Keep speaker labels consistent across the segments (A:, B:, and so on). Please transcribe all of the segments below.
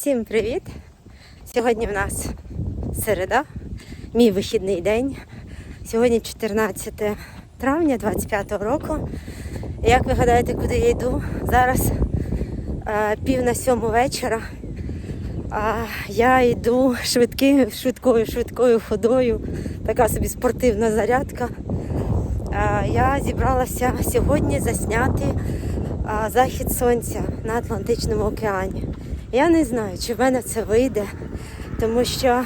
A: Всім привіт! Сьогодні в нас середа, мій вихідний день. Сьогодні 14 травня 25 року. Як ви гадаєте, куди я йду? Зараз е, пів на сьому вечора. А я йду швидкою, швидкою, швидкою ходою. Така собі спортивна зарядка. Е, Я зібралася сьогодні засняти а, захід сонця на Атлантичному океані. Я не знаю, чи в мене це вийде, тому що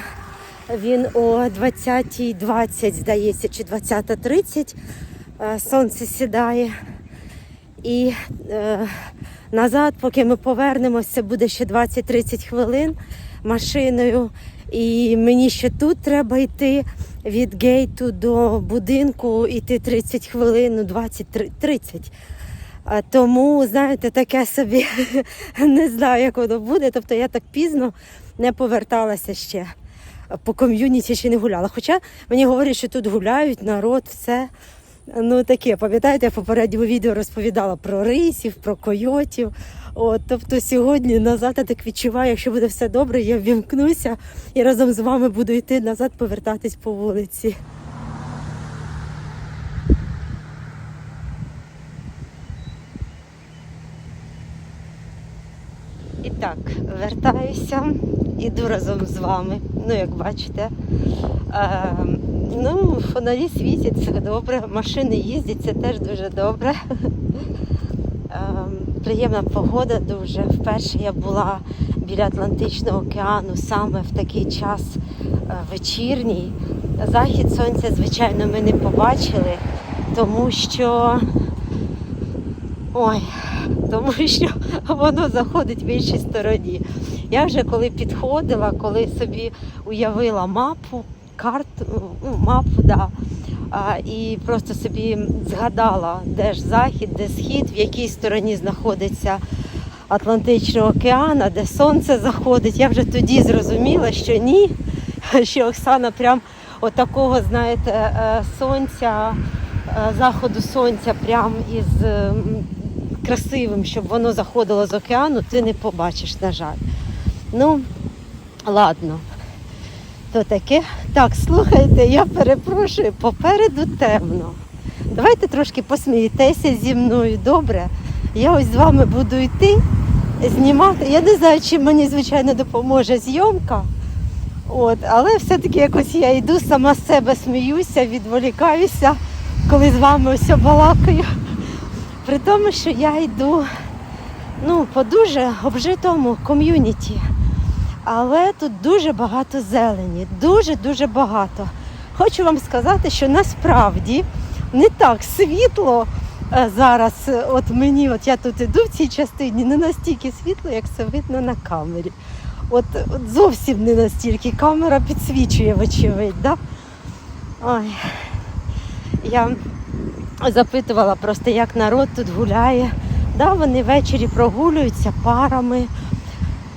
A: він о 20.20, здається, чи 20.30 е, сонце сідає. І е, назад, поки ми повернемося, буде ще 20-30 хвилин машиною. І мені ще тут треба йти від гейту до будинку, йти 30 хвилин, ну 20-30. Тому, знаєте, таке собі не знаю, як воно буде. Тобто я так пізно не поверталася ще по ком'юніті ще не гуляла. Хоча мені говорять, що тут гуляють, народ, все. Ну таке, пам'ятаєте, я в попередньому відео розповідала про рисів, про койотів. От, тобто сьогодні назад я так відчуваю, якщо буде все добре, я ввімкнуся і разом з вами буду йти назад, повертатись по вулиці. Так, вертаюся, іду разом з вами. Ну, як бачите, е, ну, фонарі світять, це добре, машини їздять, це теж дуже добре. Е, приємна погода дуже. Вперше я була біля Атлантичного океану саме в такий час е, вечірній. Захід сонця, звичайно, ми не побачили, тому що. Ой, тому що воно заходить в іншій стороні. Я вже коли підходила, коли собі уявила мапу, карту, ну, мапу, да, і просто собі згадала, де ж захід, де схід, в якій стороні знаходиться Атлантичний океан, де сонце заходить. Я вже тоді зрозуміла, що ні, що Оксана прям отакого, знаєте, е, сонця, е, заходу сонця прям із красивим, щоб воно заходило з океану, ти не побачиш, на жаль. Ну, ладно. То таке. Так, слухайте, я перепрошую, попереду темно. Давайте трошки посмієтеся зі мною, добре? Я ось з вами буду йти, знімати. Я не знаю, чи мені, звичайно, допоможе зйомка. От, але все-таки якось я йду, сама з себе сміюся, відволікаюся, коли з вами ось балакаю. При тому, що я йду ну, по дуже обжитому ком'юніті. Але тут дуже багато зелені, дуже-дуже багато. Хочу вам сказати, що насправді не так світло е, зараз. е, От мені, от я тут іду в цій частині, не настільки світло, як це видно на камері. От, от зовсім не настільки. Камера підсвічує, вочевидь. Да? Ой. Я запитувала просто, як народ тут гуляє. Да, вони ввечері прогулюються парами.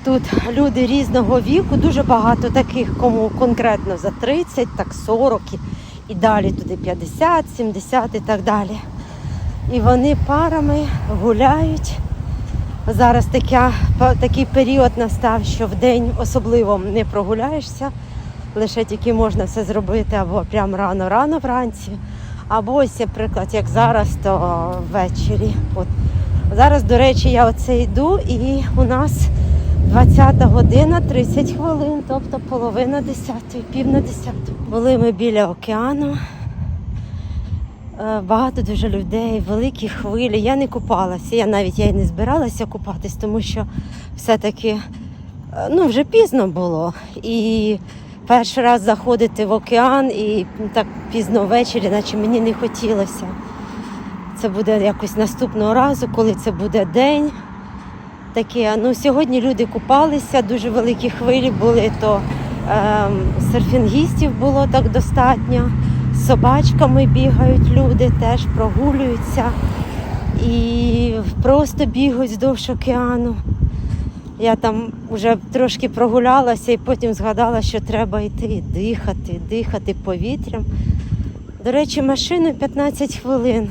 A: Тут люди різного віку, дуже багато таких, кому конкретно за 30, так 40 і, далі туди 50, 70 і так далі. І вони парами гуляють. Зараз така, такий період настав, що в день особливо не прогуляєшся, лише тільки можна це зробити або прямо рано-рано вранці, або ось, наприклад, як зараз, то ввечері. От. Зараз, до речі, я оце йду і у нас 20 година 30 хвилин, тобто половина 10, пів на 10. Були ми біля океану. Е, Багато дуже людей, великі хвилі. Я не купалася. Я навіть я і не збиралася купатись, тому що все-таки е, ну, вже пізно було. І перший раз заходити в океан і так пізно ввечері, наче мені не хотілося. Це буде якось наступного разу, коли це буде день. Таке. Ну, сьогодні люди купалися, дуже великі хвилі були, то ем, серфінгістів було так достатньо. Собачками бігають люди, теж прогулюються і просто бігають вздовж океану. Я там вже трошки прогулялася і потім згадала, що треба йти дихати, дихати повітрям. До речі, машиною 15 хвилин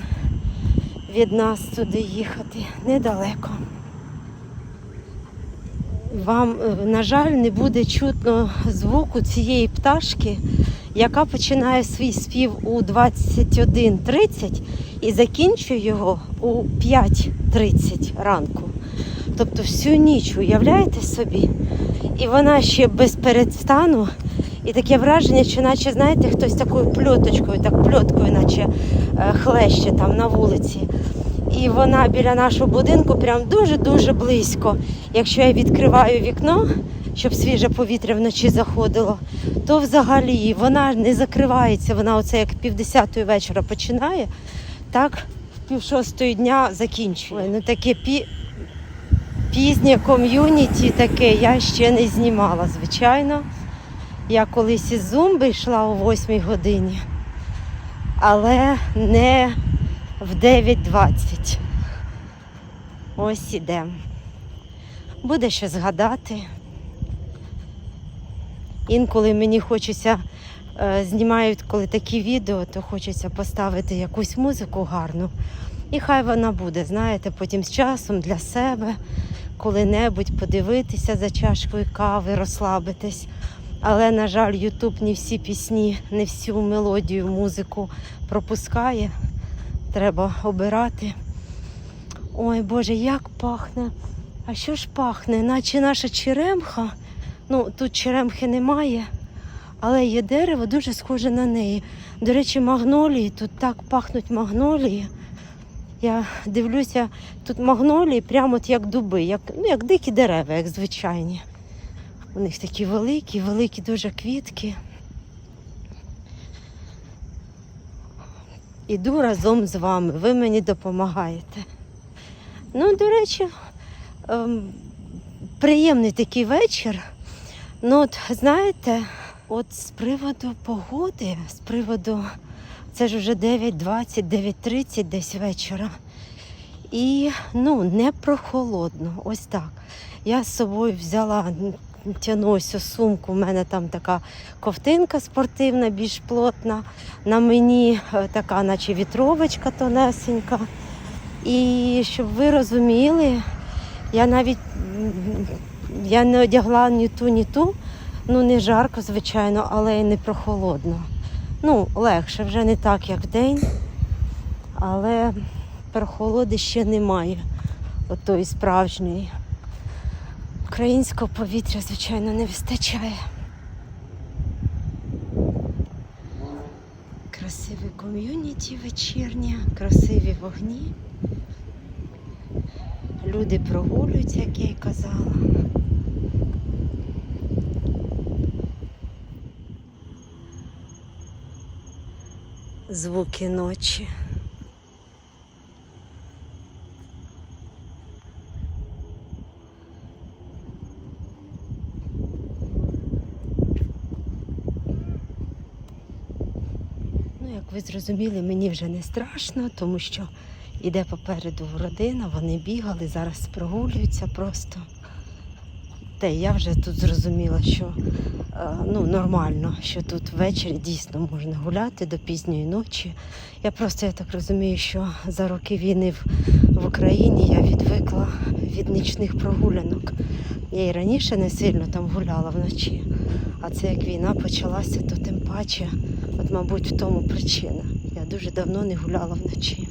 A: від нас туди їхати недалеко. вам, е, на жаль, не буде чутно звуку цієї пташки, яка починає свій спів у 21.30 і закінчує його у 5.30 ранку. Тобто всю ніч, уявляєте собі? І вона ще без перестану. І таке враження, що наче, знаєте, хтось такою пльоточкою, так пльоткою, наче е, хлеще там на вулиці. І вона біля нашого будинку прям дуже-дуже близько. Якщо я відкриваю вікно, щоб свіже повітря вночі заходило, то взагалі вона не закривається. Вона оце як півдесятої вечора починає, так в пів шостої дня закінчує. Ну таке пі... пізнє ком'юніті таке я ще не знімала, звичайно. Я колись із зумби йшла о 8 годині, але не в 9.20. Ось ідемо. Буде що згадати. Інколи мені хочеться, е, знімають коли такі відео, то хочеться поставити якусь музику гарну. І хай вона буде, знаєте, потім з часом для себе, коли-небудь подивитися за чашкою кави, розслабитись. Але, на жаль, Ютуб не всі пісні, не всю мелодію, музику пропускає. Треба обирати. Ой Боже, як пахне. А що ж пахне? Наче наша черемха. Ну, тут черемхи немає, але є дерево дуже схоже на неї. До речі, магнолії, тут так пахнуть магнолії. Я дивлюся, тут магнолії прямо от як дуби, як, ну, як дикі дерева, як звичайні. У них такі великі, великі дуже квітки. Іду разом з вами, ви мені допомагаєте. Ну, до речі, ем, приємний такий вечір. Ну, от знаєте, от з приводу погоди, з приводу, це ж вже 9.20, 9.30 десь вечора. І ну, не прохолодно, ось так. Я з собою взяла, тяну ось у сумку, у мене там така ковтинка спортивна, більш плотна. На мені е, така, наче вітровочка тонесенька. І щоб ви розуміли, я навіть я не одягла ні ту, ні ту. Ну, не жарко, звичайно, але й не прохолодно. Ну, легше, вже не так, як вдень, але прохолоди ще немає. Отої справжньої. Українського повітря, звичайно, не вистачає. Красиве ком'юніті вечірнє, красиві вогні. Люди прогулюються, як я й казала. Звуки ночі. Ну, як ви зрозуміли, мені вже не страшно, тому що іде попереду родина, вони бігали, зараз прогулюються просто. Й я вже тут зрозуміла, що е, ну, нормально, що тут ввечері дійсно можна гуляти до пізньої ночі. Я просто я так розумію, що за роки війни в, в Україні я відвикла від нічних прогулянок. Я і раніше не сильно там гуляла вночі, а це як війна почалася, то тим паче, от, мабуть, в тому причина. Я дуже давно не гуляла вночі.